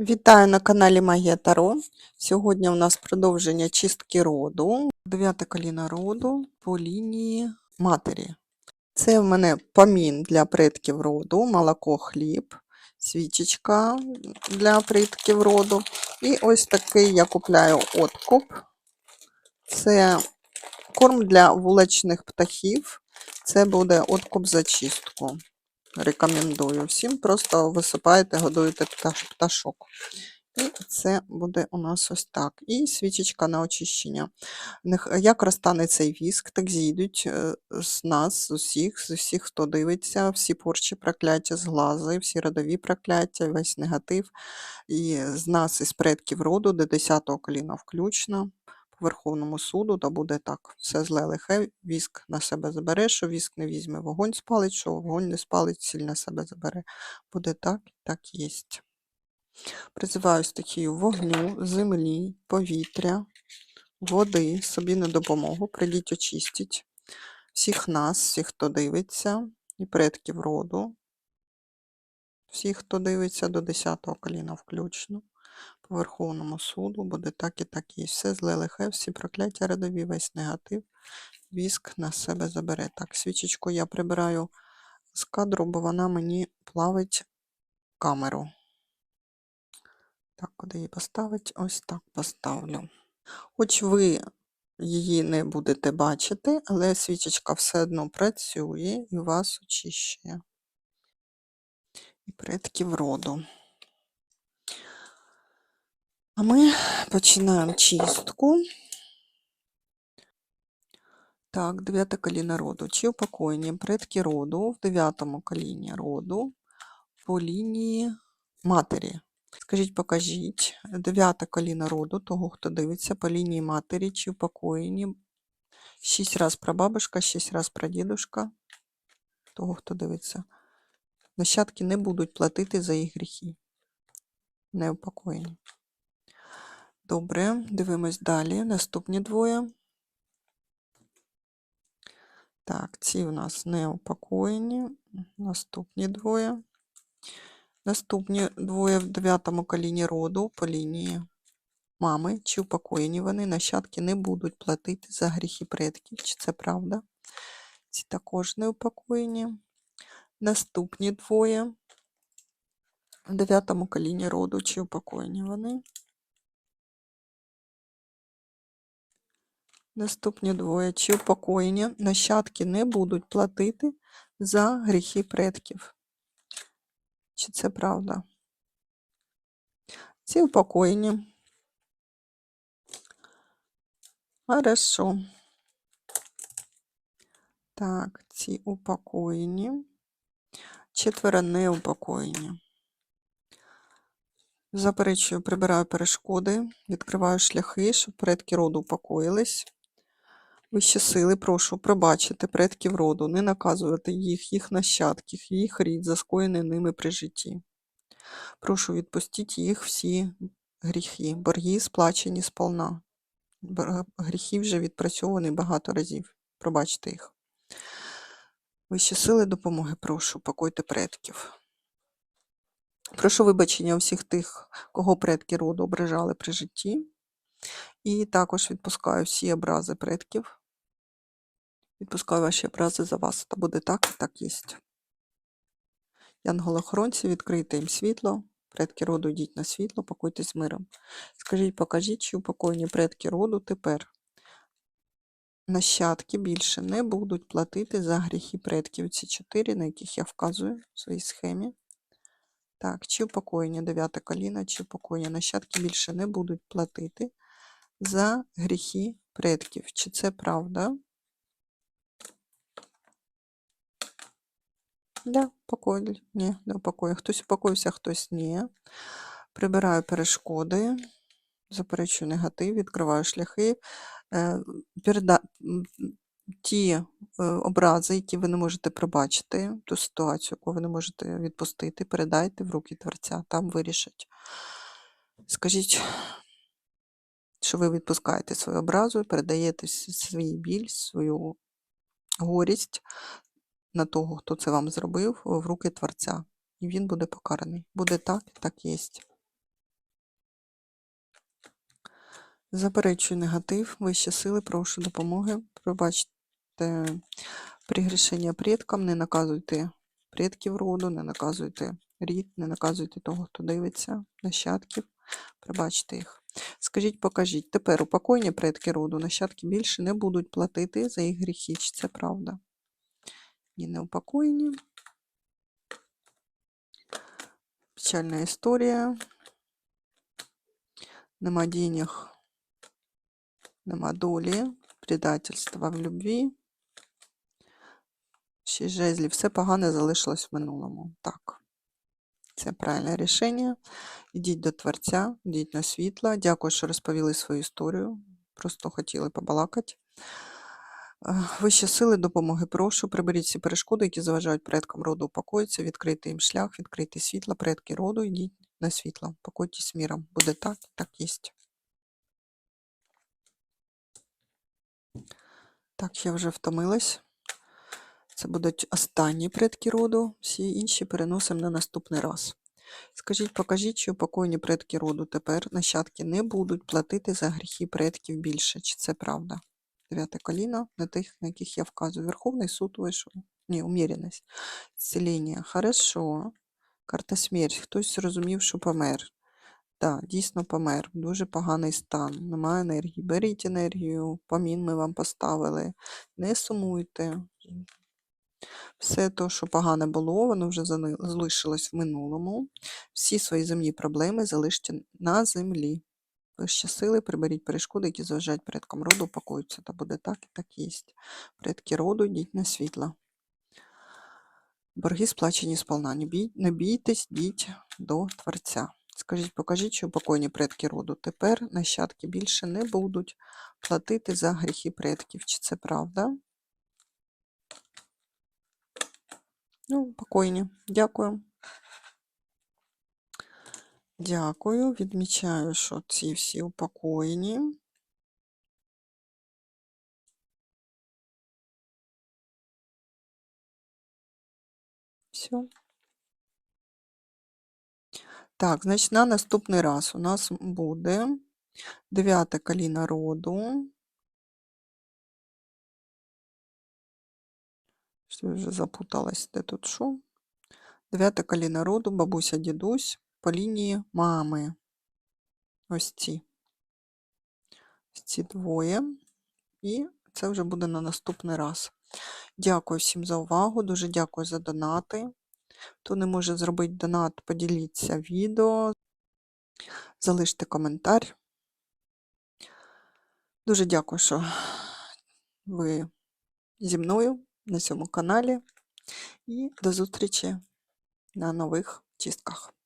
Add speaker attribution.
Speaker 1: Вітаю на каналі Магія Таро. Сьогодні у нас продовження чистки роду. Дев'яте коліна роду по лінії матері. Це в мене помін для предків роду, молоко, хліб, свічечка для предків роду. І ось такий я купляю откуп. Це корм для вуличних птахів. Це буде откуп за чистку. Рекомендую всім. Просто висипаєте, годуєте пташ- пташок. І це буде у нас ось так. І свічечка на очищення. Як розтане цей віск, так зійдуть е, з нас, з усіх, з усіх, хто дивиться, всі порчі прокляття, зглази, всі родові прокляття, весь негатив. І з нас, із предків роду, до 10-го коліна включно, Верховному суду, та буде так. Все зле лихе, віск на себе забере, що віск не візьме, вогонь спалить, що вогонь не спалить, сіль на себе забере. Буде так, так єсть. Призиваю стихію вогню, землі, повітря, води собі на допомогу. Прийдіть очистіть всіх нас, всіх, хто дивиться, і предків роду, всіх, хто дивиться до 10-го коліна включно. Верховному суду буде так і так і все зле лихе, всі прокляття родові, весь негатив, віск на себе забере. Так, свічечку я прибираю з кадру, бо вона мені плавить камеру. Так, куди її поставити? Ось так поставлю. Хоч ви її не будете бачити, але свічечка все одно працює і вас очищує. І предків роду. А ми починаємо чистку. Так, дев'яте коліно роду. Чи упокоєння предки роду в дев'ятому коліні роду по лінії матері. Скажіть, покажіть, дев'яте коліно роду, того, хто дивиться по лінії матері, чи упокоєні. Шість раз прабабушка, шість раз прадідушка, того, хто дивиться. Нащадки не будуть платити за їх гріхи. Не упокоєні. Добре, дивимось далі. Наступні двоє. Так, ці у нас не упокоєні. Наступні двоє. Наступні двоє в дев'ятому коліні роду по лінії мами, чи упокоєні вони, нащадки не будуть платити за гріхи предків. Чи це правда? Ці також не упокоєні. Наступні двоє в дев'ятому коліні роду, чи упокоєні вони. Наступні двоє, чи упокоєні, нащадки не будуть платити за гріхи предків. Чи це правда? Ці упокоєні. Хорошо. Так, ці упокоєні. Четверо не упокоєні. Заперечую, прибираю перешкоди, відкриваю шляхи, щоб предки роду упокоїлись. Вищі сили, прошу пробачити предків роду, не наказувати їх, їх нащадків, їх рід, за скоєне ними при житті. Прошу відпустіть їх всі гріхи, борги сплачені сполна. Гріхи вже відпрацьовані багато разів. Пробачте їх. Вищі сили допомоги, прошу, покойте предків. Прошу вибачення всіх тих, кого предки роду ображали при житті. І також відпускаю всі образи предків. Відпускаю ваші образи за вас. Та буде так, і так єсть. Янголохоронці, відкрийте їм світло. Предки роду йдіть на світло, покойтесь миром. Скажіть, покажіть, чи упокоєні предки роду тепер. Нащадки більше не будуть платити за гріхи предків. Ці чотири, на яких я вказую в своїй схемі. Так, чи упокоєння дев'яте коліна, чи упокоєння нащадки більше не будуть платити за гріхи предків. Чи це правда? Упокоїли. Ні, не упокоїли. Хтось упокоївся, хтось ні. Прибираю перешкоди, заперечую негатив, відкриваю шляхи. Е, переда... Ті е, образи, які ви не можете пробачити, ту ситуацію, яку ви не можете відпустити, передайте в руки Творця, там вирішать. Скажіть, що ви відпускаєте свою образу, передаєте свій біль, свою горість на того, хто це вам зробив, в руки Творця. І він буде покараний. Буде так, так єсть. Заперечую негатив, вищі сили, прошу допомоги. Пробачте пригрішення предкам, не наказуйте предків роду, не наказуйте рід, не наказуйте того, хто дивиться, нащадків, пробачте їх. Скажіть, покажіть, тепер упокойні предки роду, нащадки більше не будуть платити за їх гріхи, чи це правда? Ні, не упокоєні. Печальна історія. Нема денег, нема долі, предательства в любві. Шість жезлів, все погане залишилось в минулому. Так, це правильне рішення. Йдіть до Творця, йдіть на світло. Дякую, що розповіли свою історію. Просто хотіли побалакати. Вищі сили допомоги прошу. Приберіть всі перешкоди, які заважають предкам роду упокоїтися, відкрити їм шлях, відкрити світло, предки роду, йдіть на світло. Покойтесь міром. Буде так, так єсть. Так, я вже втомилась. Це будуть останні предки роду, всі інші переносимо на наступний раз. Скажіть, покажіть, чи упокоєні предки роду тепер нащадки не будуть платити за гріхи предків більше. Чи це правда? Дев'яте коліно на тих, на яких я вказую. Верховний суд вийшов. Ні, уміреність. Зцілення. Хорошо. Карта смерть. Хтось зрозумів, що помер. Так, дійсно помер. Дуже поганий стан. Немає енергії. Беріть енергію, помін ми вам поставили. Не сумуйте. Все те, що погане було, воно вже залишилось в минулому. Всі свої земні проблеми залиште на землі. Вищі сили, приберіть перешкоди, які заважають предкам роду, упокоються. Та буде так і так єсть. Предки роду, йдіть на світло. Борги сплачені сполна. Не, бій, не бійтесь, йдіть до Творця. Скажіть, покажіть, що покойні предки роду. Тепер нащадки більше не будуть платити за гріхи предків. Чи це правда? Ну, покойні. Дякую. Дякую. Відмічаю, що ці всі упокоєні. Все. Так, значить, на наступний раз у нас буде дев'яте коліно роду. Що вже запуталась, де тут що? Дев'яте коліно роду, бабуся, дідусь по лінії мами. Ось ці. Ось ці двоє. І це вже буде на наступний раз. Дякую всім за увагу. Дуже дякую за донати. Хто не може зробити донат, поділіться відео, залиште коментар. Дуже дякую, що ви зі мною на цьому каналі. І до зустрічі на нових чистках.